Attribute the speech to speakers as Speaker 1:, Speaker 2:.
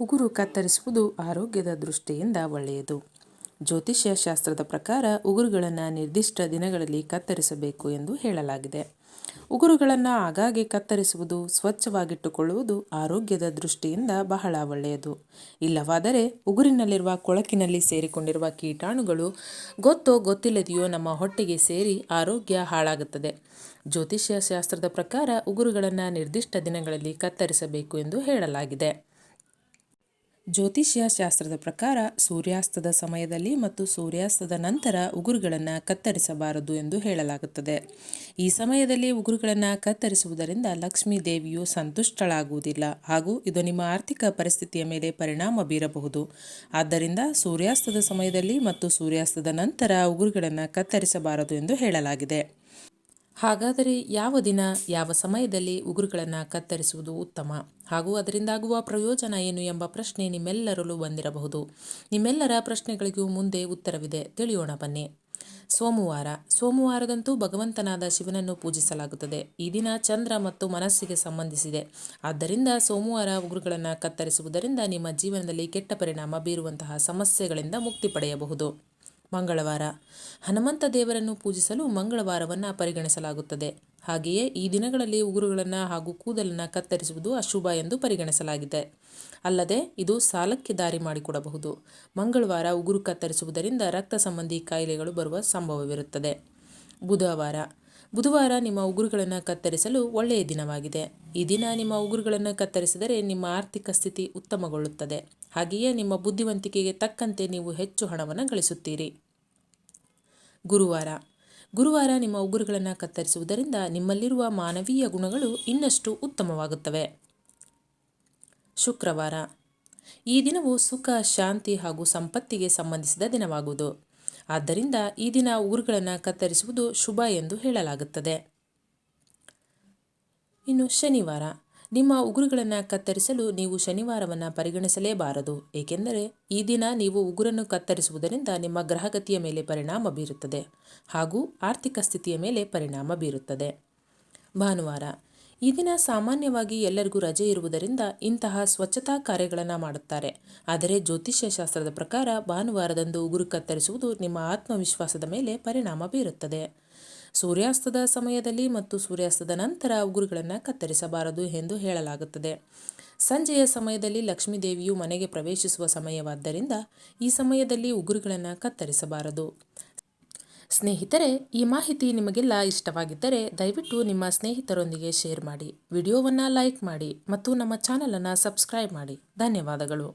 Speaker 1: ಉಗುರು ಕತ್ತರಿಸುವುದು ಆರೋಗ್ಯದ ದೃಷ್ಟಿಯಿಂದ ಒಳ್ಳೆಯದು. ಜ್ಯೋತಿಷ್ಯ ಶಾಸ್ತ್ರದ ಪ್ರಕಾರ ಉಗುರುಗಳನ್ನು ನಿರ್ದಿಷ್ಟ ದಿನಗಳಲ್ಲಿ ಕತ್ತರಿಸಬೇಕು ಎಂದು ಹೇಳಲಾಗಿದೆ. ಉಗುರುಗಳನ್ನು ಆಗಾಗ್ಗೆ ಕತ್ತರಿಸುವುದು, ಸ್ವಚ್ಛವಾಗಿಟ್ಟುಕೊಳ್ಳುವುದು ಆರೋಗ್ಯದ ದೃಷ್ಟಿಯಿಂದ ಬಹಳ ಒಳ್ಳೆಯದು. ಇಲ್ಲವಾದರೆ ಉಗುರಿನಲ್ಲಿರುವ ಕೊಳಕಿನಲ್ಲಿ ಸೇರಿಕೊಂಡಿರುವ ಕೀಟಾಣುಗಳು ಗೊತ್ತೋ ಗೊತ್ತಿಲ್ಲದೆಯೋ ನಮ್ಮ ಹೊಟ್ಟೆಗೆ ಸೇರಿ ಆರೋಗ್ಯ ಹಾಳಾಗುತ್ತದೆ. ಜ್ಯೋತಿಷ್ಯ ಶಾಸ್ತ್ರದ ಪ್ರಕಾರ ಉಗುರುಗಳನ್ನು ನಿರ್ದಿಷ್ಟ ದಿನಗಳಲ್ಲಿ ಕತ್ತರಿಸಬೇಕು ಎಂದು ಹೇಳಲಾಗಿದೆ. ಜ್ಯೋತಿಷ್ಯ ಶಾಸ್ತ್ರದ ಪ್ರಕಾರ ಸೂರ್ಯಾಸ್ತದ ಸಮಯದಲ್ಲಿ ಮತ್ತು ಸೂರ್ಯಾಸ್ತದ ನಂತರ ಉಗುರುಗಳನ್ನು ಕತ್ತರಿಸಬಾರದು ಎಂದು ಹೇಳಲಾಗುತ್ತದೆ. ಈ ಸಮಯದಲ್ಲಿ ಉಗುರುಗಳನ್ನು ಕತ್ತರಿಸುವುದರಿಂದ ಲಕ್ಷ್ಮೀ ದೇವಿಯು ಸಂತುಷ್ಟಳಾಗುವುದಿಲ್ಲ ಹಾಗೂ ಇದು ನಿಮ್ಮ ಆರ್ಥಿಕ ಪರಿಸ್ಥಿತಿಯ ಮೇಲೆ ಪರಿಣಾಮ ಬೀರಬಹುದು. ಆದ್ದರಿಂದ ಸೂರ್ಯಾಸ್ತದ ಸಮಯದಲ್ಲಿ ಮತ್ತು ಸೂರ್ಯಾಸ್ತದ ನಂತರ ಉಗುರುಗಳನ್ನು ಕತ್ತರಿಸಬಾರದು ಎಂದು ಹೇಳಲಾಗಿದೆ. ಹಾಗಾದರೆ ಯಾವ ದಿನ, ಯಾವ ಸಮಯದಲ್ಲಿ ಉಗುರುಗಳನ್ನು ಕತ್ತರಿಸುವುದು ಉತ್ತಮ? ಹಾಗೂ ಅದರಿಂದಾಗುವ ಪ್ರಯೋಜನ ಏನು ಎಂಬ ಪ್ರಶ್ನೆ ನಿಮ್ಮೆಲ್ಲರಲ್ಲೂ ಬಂದಿರಬಹುದು. ನಿಮ್ಮೆಲ್ಲರ ಪ್ರಶ್ನೆಗಳಿಗೂ ಮುಂದೆ ಉತ್ತರವಿದೆ. ತಿಳಿಯೋಣ ಬನ್ನಿ. ಸೋಮವಾರ. ಸೋಮವಾರದಂತೂ ಭಗವಂತನಾದ ಶಿವನನ್ನು ಪೂಜಿಸಲಾಗುತ್ತದೆ. ಈ ದಿನ ಚಂದ್ರ ಮತ್ತು ಮನಸ್ಸಿಗೆ ಸಂಬಂಧಿಸಿದೆ. ಆದ್ದರಿಂದ ಸೋಮವಾರ ಉಗುರುಗಳನ್ನು ಕತ್ತರಿಸುವುದರಿಂದ ನಿಮ್ಮ ಜೀವನದಲ್ಲಿ ಕೆಟ್ಟ ಪರಿಣಾಮ ಬೀರುವಂತಹ ಸಮಸ್ಯೆಗಳಿಂದ ಮುಕ್ತಿ ಪಡೆಯಬಹುದು. ಮಂಗಳವಾರ. ಹನುಮಂತ ದೇವರನ್ನು ಪೂಜಿಸಲು ಮಂಗಳವಾರವನ್ನು ಪರಿಗಣಿಸಲಾಗುತ್ತದೆ. ಹಾಗೆಯೇ ಈ ದಿನಗಳಲ್ಲಿ ಉಗುರುಗಳನ್ನು ಹಾಗೂ ಕೂದಲನ್ನು ಕತ್ತರಿಸುವುದು ಅಶುಭ ಎಂದು ಪರಿಗಣಿಸಲಾಗಿದೆ. ಅಲ್ಲದೆ ಇದು ಸಾಲಕ್ಕೆ ದಾರಿ ಮಾಡಿಕೊಡಬಹುದು. ಮಂಗಳವಾರ ಉಗುರು ಕತ್ತರಿಸುವುದರಿಂದ ರಕ್ತ ಸಂಬಂಧಿ ಕಾಯಿಲೆಗಳು ಬರುವ ಸಂಭವವಿರುತ್ತದೆ. ಬುಧವಾರ. ಬುಧವಾರ ನಿಮ್ಮ ಉಗುರುಗಳನ್ನು ಕತ್ತರಿಸಲು ಒಳ್ಳೆಯ ದಿನವಾಗಿದೆ. ಈ ದಿನ ನಿಮ್ಮ ಉಗುರುಗಳನ್ನು ಕತ್ತರಿಸಿದರೆ ನಿಮ್ಮ ಆರ್ಥಿಕ ಸ್ಥಿತಿ ಉತ್ತಮಗೊಳ್ಳುತ್ತದೆ. ಹಾಗೆಯೇ ನಿಮ್ಮ ಬುದ್ಧಿವಂತಿಕೆಗೆ ತಕ್ಕಂತೆ ನೀವು ಹೆಚ್ಚು ಹಣವನ್ನು ಗಳಿಸುತ್ತೀರಿ. ಗುರುವಾರ. ಗುರುವಾರ ನಿಮ್ಮ ಉಗುರುಗಳನ್ನು ಕತ್ತರಿಸುವುದರಿಂದ ನಿಮ್ಮಲ್ಲಿರುವ ಮಾನವೀಯ ಗುಣಗಳು ಇನ್ನಷ್ಟು ಉತ್ತಮವಾಗುತ್ತವೆ. ಶುಕ್ರವಾರ. ಈ ದಿನವು ಸುಖ, ಶಾಂತಿ ಹಾಗೂ ಸಂಪತ್ತಿಗೆ ಸಂಬಂಧಿಸಿದ ದಿನವಾಗುವುದು. ಆದ್ದರಿಂದ ಈ ದಿನ ಉಗುರುಗಳನ್ನು ಕತ್ತರಿಸುವುದು ಶುಭ ಎಂದು ಹೇಳಲಾಗುತ್ತದೆ. ಇನ್ನು ಶನಿವಾರ. ನಿಮ್ಮ ಉಗುರುಗಳನ್ನು ಕತ್ತರಿಸಲು ನೀವು ಶನಿವಾರವನ್ನು ಪರಿಗಣಿಸಲೇಬಾರದು. ಏಕೆಂದರೆ ಈ ದಿನ ನೀವು ಉಗುರನ್ನು ಕತ್ತರಿಸುವುದರಿಂದ ನಿಮ್ಮ ಗ್ರಹಗತಿಯ ಮೇಲೆ ಪರಿಣಾಮ ಬೀರುತ್ತದೆ ಹಾಗೂ ಆರ್ಥಿಕ ಸ್ಥಿತಿಯ ಮೇಲೆ ಪರಿಣಾಮ ಬೀರುತ್ತದೆ. ಭಾನುವಾರ. ಈ ದಿನ ಸಾಮಾನ್ಯವಾಗಿ ಎಲ್ಲರಿಗೂ ರಜೆ ಇರುವುದರಿಂದ ಇಂತಹ ಸ್ವಚ್ಛತಾ ಕಾರ್ಯಗಳನ್ನು ಮಾಡುತ್ತಾರೆ. ಆದರೆ ಜ್ಯೋತಿಷ್ಯ ಶಾಸ್ತ್ರದ ಪ್ರಕಾರ ಭಾನುವಾರದಂದು ಉಗುರು ಕತ್ತರಿಸುವುದು ನಿಮ್ಮ ಆತ್ಮವಿಶ್ವಾಸದ ಮೇಲೆ ಪರಿಣಾಮ ಬೀರುತ್ತದೆ. ಸೂರ್ಯಾಸ್ತದ ಸಮಯದಲ್ಲಿ ಮತ್ತು ಸೂರ್ಯಾಸ್ತದ ನಂತರ ಉಗುರುಗಳನ್ನು ಕತ್ತರಿಸಬಾರದು ಎಂದು ಹೇಳಲಾಗುತ್ತದೆ. ಸಂಜೆಯ ಸಮಯದಲ್ಲಿ ಲಕ್ಷ್ಮೀದೇವಿಯು ಮನೆಗೆ ಪ್ರವೇಶಿಸುವ ಸಮಯವಾದ್ದರಿಂದ ಈ ಸಮಯದಲ್ಲಿ ಉಗುರುಗಳನ್ನು ಕತ್ತರಿಸಬಾರದು. ಸ್ನೇಹಿತರೆ, ಈ ಮಾಹಿತಿ ನಿಮಗೆಲ್ಲ ಇಷ್ಟವಾಗಿದ್ದರೆ ದಯವಿಟ್ಟು ನಿಮ್ಮ ಸ್ನೇಹಿತರೊಂದಿಗೆ ಶೇರ್ ಮಾಡಿ, ವಿಡಿಯೋವನ್ನು ಲೈಕ್ ಮಾಡಿ ಮತ್ತು ನಮ್ಮ ಚಾನಲನ್ನು ಸಬ್ಸ್ಕ್ರೈಬ್ ಮಾಡಿ. ಧನ್ಯವಾದಗಳು.